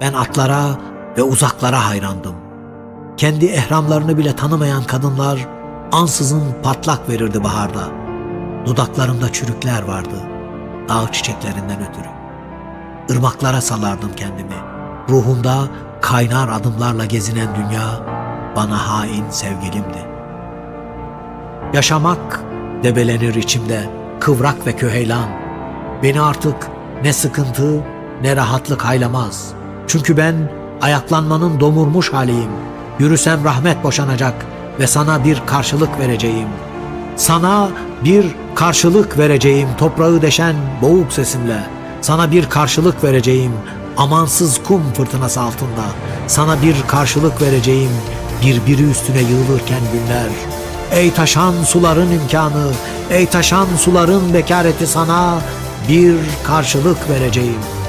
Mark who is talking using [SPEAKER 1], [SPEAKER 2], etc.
[SPEAKER 1] Ben atlara ve uzaklara hayrandım. Kendi ehramlarını bile tanımayan kadınlar ansızın patlak verirdi baharda. Dudaklarımda çürükler vardı. Dağ çiçeklerinden ötürü. Irmaklara salardım kendimi. Ruhumda kaynar adımlarla gezinen dünya bana hain sevgilimdi. Yaşamak debelenir içimde kıvrak ve köheylan. Beni artık ne sıkıntı ne rahatlık haylamaz. Çünkü ben ayaklanmanın domurmuş haliyim. Yürüsem rahmet boşanacak ve sana bir karşılık vereceğim. Sana bir karşılık vereceğim toprağı deşen boğuk sesimle. Sana bir karşılık vereceğim amansız kum fırtınası altında. Sana bir karşılık vereceğim birbiri üstüne yığılırken günler. Ey taşan suların imkanı, ey taşan suların bekareti sana bir karşılık vereceğim.''